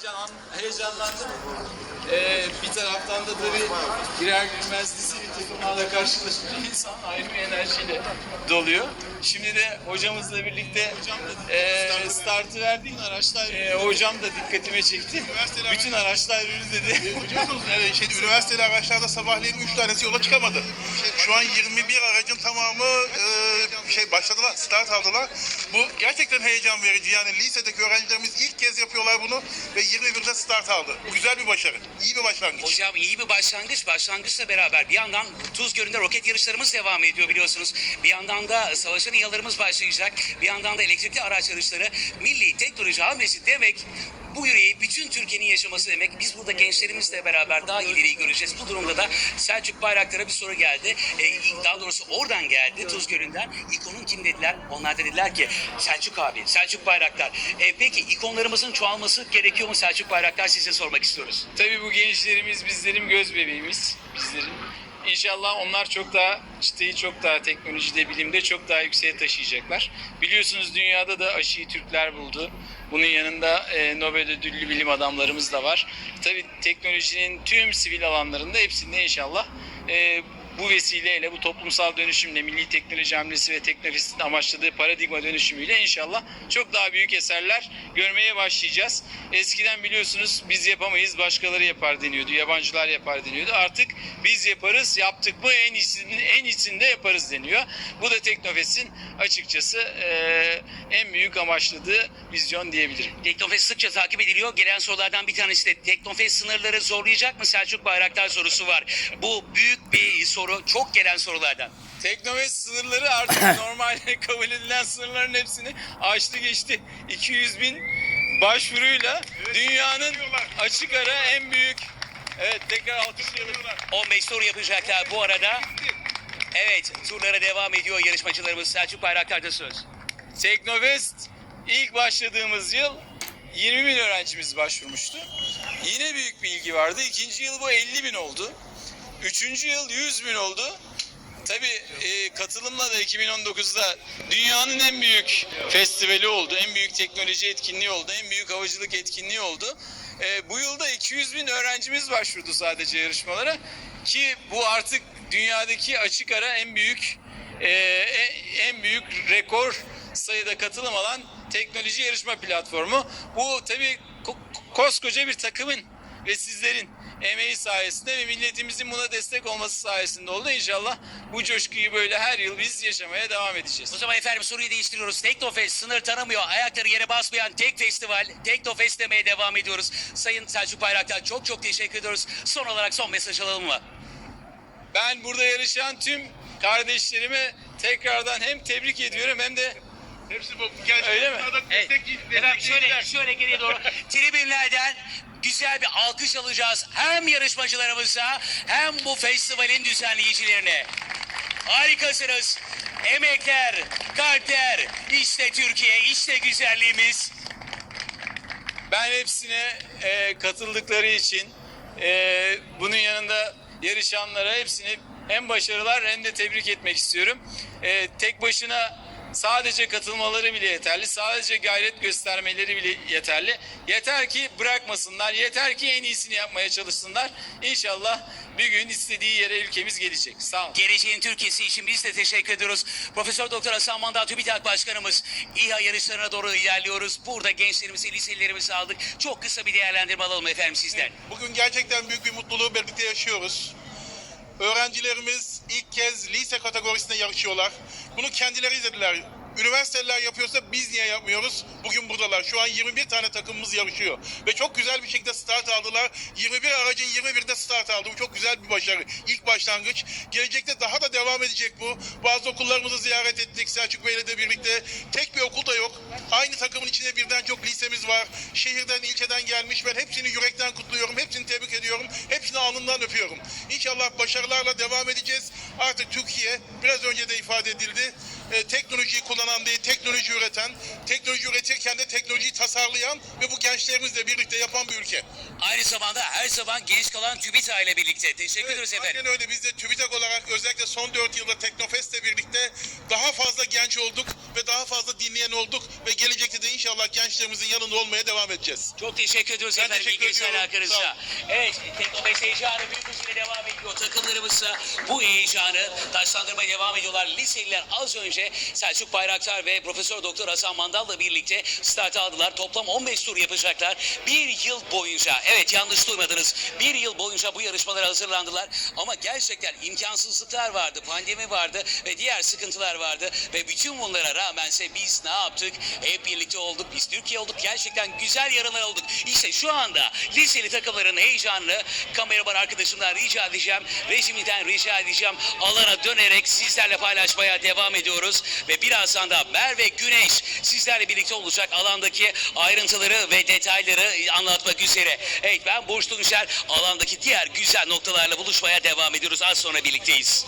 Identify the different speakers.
Speaker 1: Heyecan, heyecanlandım. Ee, bir taraftan da tabii birer bilmez lise bir takımlarla karşılaşınca insan ayrı bir enerjiyle doluyor. Şimdi de hocamızla birlikte e, startı verdik.
Speaker 2: Araçlar
Speaker 1: E, hocam da dikkatime çekti. Bütün araçlar yürü dedi.
Speaker 2: Biliyorsunuz yani şey, üniversiteli araçlarda sabahleyin 3 tanesi yola çıkamadı. Şu an 21 aracın tamamı e, şey başladılar, start aldılar. Bu gerçekten heyecan verici. Yani lisedeki öğrencilerimiz ilk kez yapıyorlar bunu ve 21'de start aldı. Bu güzel bir başarı. iyi bir başlangıç.
Speaker 3: Hocam iyi bir başlangıç. Başlangıçla beraber bir yandan Tuz Gölü'nde roket yarışlarımız devam ediyor biliyorsunuz. Bir yandan da savaşan İHA'larımız başlayacak. Bir yandan da elektrikli araç yarışları milli teknoloji hamlesi demek bu yüreği bütün Türkiye'nin yaşaması demek. Biz burada gençlerimizle beraber daha ileriyi göreceğiz. Bu durumda da Selçuk Bayraktar'a bir soru geldi. Ee, daha doğrusu oradan geldi Tuz Gölü'nden. İkonun kim dediler? Onlar da dediler ki Selçuk abi, Selçuk Bayraktar. Ee, peki ikonlarımızın çoğalması gerekiyor mu Selçuk Bayraktar? Size sormak istiyoruz.
Speaker 1: Tabii bu gençlerimiz bizlerin göz bebeğimiz. Bizlerin. İnşallah onlar çok daha çıtayı çok daha teknolojide, bilimde çok daha yükseğe taşıyacaklar. Biliyorsunuz dünyada da aşıyı Türkler buldu. Bunun yanında e, Nobel ödüllü bilim adamlarımız da var. Tabii teknolojinin tüm sivil alanlarında hepsinde inşallah e, bu vesileyle, bu toplumsal dönüşümle, milli teknoloji hamlesi ve teknolojinin amaçladığı paradigma dönüşümüyle inşallah çok daha büyük eserler görmeye başlayacağız. Eskiden biliyorsunuz biz yapamayız, başkaları yapar deniyordu, yabancılar yapar deniyordu. Artık biz yaparız, yaptık mı en iyisini, en iyisini de yaparız deniyor. Bu da Teknofest'in açıkçası eee, en büyük amaçladığı vizyon diyebilirim.
Speaker 3: Teknofest sıkça takip ediliyor. Gelen sorulardan bir tanesi de Teknofest sınırları zorlayacak mı Selçuk Bayraktar sorusu var. Bu büyük bir soru. Çok gelen sorulardan.
Speaker 1: Teknofest sınırları artık normalde kabul edilen sınırların hepsini aştı geçti. 200 bin başvuruyla dünyanın açık ara en büyük Evet tekrar alkışlayalım.
Speaker 3: 15 soru yapacaklar bu arada. Evet turlara devam ediyor yarışmacılarımız. Selçuk Bayraktar'da söz.
Speaker 1: Teknofest ilk başladığımız yıl 20 bin öğrencimiz başvurmuştu. Yine büyük bir ilgi vardı. İkinci yıl bu 50 bin oldu. Üçüncü yıl 100 bin oldu. Tabii e, katılımla da 2019'da dünyanın en büyük festivali oldu, en büyük teknoloji etkinliği oldu, en büyük havacılık etkinliği oldu. E, bu yılda 200 bin öğrencimiz başvurdu sadece yarışmalara ki bu artık dünyadaki açık ara en büyük e, e- en büyük rekor sayıda katılım alan teknoloji yarışma platformu. Bu tabii ko- koskoca bir takımın ve sizlerin emeği sayesinde ve milletimizin buna destek olması sayesinde oldu. İnşallah bu coşkuyu böyle her yıl biz yaşamaya devam edeceğiz.
Speaker 3: O zaman efendim soruyu değiştiriyoruz. Teknofest sınır tanımıyor. Ayakları yere basmayan tek festival. Teknofest demeye devam ediyoruz. Sayın Selçuk Bayraktar çok çok teşekkür ediyoruz. Son olarak son mesaj alalım mı?
Speaker 1: Ben burada yarışan tüm kardeşlerime tekrardan hem tebrik ediyorum hem de
Speaker 2: Hepsi bu. Gerçekten
Speaker 1: Öyle mi?
Speaker 3: Evet.
Speaker 2: destek-
Speaker 3: Efendim şöyle, şöyle geriye doğru. Tribünlerden güzel bir alkış alacağız. Hem yarışmacılarımıza hem bu festivalin düzenleyicilerine. Harikasınız. Emekler, kalpler, işte Türkiye, işte güzelliğimiz.
Speaker 1: Ben hepsine e, katıldıkları için e, bunun yanında yarışanlara hepsini hem başarılar hem de tebrik etmek istiyorum. E, tek başına sadece katılmaları bile yeterli. Sadece gayret göstermeleri bile yeterli. Yeter ki bırakmasınlar. Yeter ki en iyisini yapmaya çalışsınlar. İnşallah bir gün istediği yere ülkemiz gelecek. Sağ olun.
Speaker 3: Geleceğin Türkiye'si için biz de teşekkür ediyoruz. Profesör Doktor Hasan Mandal TÜBİTAK Başkanımız İHA yarışlarına doğru ilerliyoruz. Burada gençlerimizi, liselilerimizi aldık. Çok kısa bir değerlendirme alalım efendim sizden.
Speaker 2: Bugün gerçekten büyük bir mutluluğu birlikte yaşıyoruz. Öğrencilerimiz ilk kez lise kategorisinde yarışıyorlar. Bunu kendileri izlediler. Üniversiteler yapıyorsa biz niye yapmıyoruz? Bugün buradalar. Şu an 21 tane takımımız yarışıyor. Ve çok güzel bir şekilde start aldılar. 21 aracın 21'de start aldı. Bu çok güzel bir başarı. İlk başlangıç. Gelecekte daha da devam edecek bu. Bazı okullarımızı ziyaret ettik Selçuk Bey'le de birlikte. Tek bir okul da yok. Aynı takımın içinde birden çok lisemiz var. Şehirden, ilçeden gelmiş. Ben hepsini yürekten kutluyorum. Hepsini tebrik ediyorum. Hepsini alnından öpüyorum. İnşallah başarılarla devam edeceğiz. Artık Türkiye biraz önce de ifade edildi. E, teknolojiyi kullanan değil, teknoloji üreten, teknoloji üretirken de teknolojiyi tasarlayan ve bu gençlerimizle birlikte yapan bir ülke.
Speaker 3: Aynı zamanda her zaman genç kalan TÜBİTAK ile birlikte. Teşekkür
Speaker 2: Evet,
Speaker 3: ederiz efendim.
Speaker 2: aynen öyle. Biz de TÜBİTAK olarak özellikle son 4 yılda Teknofest'le birlikte daha fazla genç olduk ve daha fazla dinleyen olduk ve gelecekte de inşallah gençlerimizin yanında olmaya devam edeceğiz.
Speaker 3: Çok teşekkür ediyoruz
Speaker 2: Ben
Speaker 3: efendim
Speaker 2: ediyorum.
Speaker 3: alakanızda. Evet, Teknofest heyecanı büyük hızıyla devam ediyor. Takımlarımız da bu heyecanı taşlandırmaya devam ediyorlar. Liseliler az önce Selçuk Bayraktar ve Profesör Doktor Hasan Mandal'la birlikte start aldılar. Toplam 15 tur yapacaklar. Bir yıl boyunca, evet yanlış duymadınız. Bir yıl boyunca bu yarışmalara hazırlandılar. Ama gerçekten imkansızlıklar vardı, pandemi vardı ve diğer sıkıntılar vardı. Ve bütün bunlara rağmense biz ne yaptık? Hep birlikte olduk. Biz Türkiye olduk. Gerçekten güzel yarınlar olduk. İşte şu anda liseli takımların heyecanını kameraman arkadaşımdan rica edeceğim. Rejimden rica edeceğim. Alana dönerek sizlerle paylaşmaya devam ediyoruz. Ve birazdan da Merve Güneş sizlerle birlikte olacak alandaki ayrıntıları ve detayları anlatmak üzere. Evet ben Burç Tunçer alandaki diğer güzel noktalarla buluşmaya devam ediyoruz. Az sonra birlikteyiz.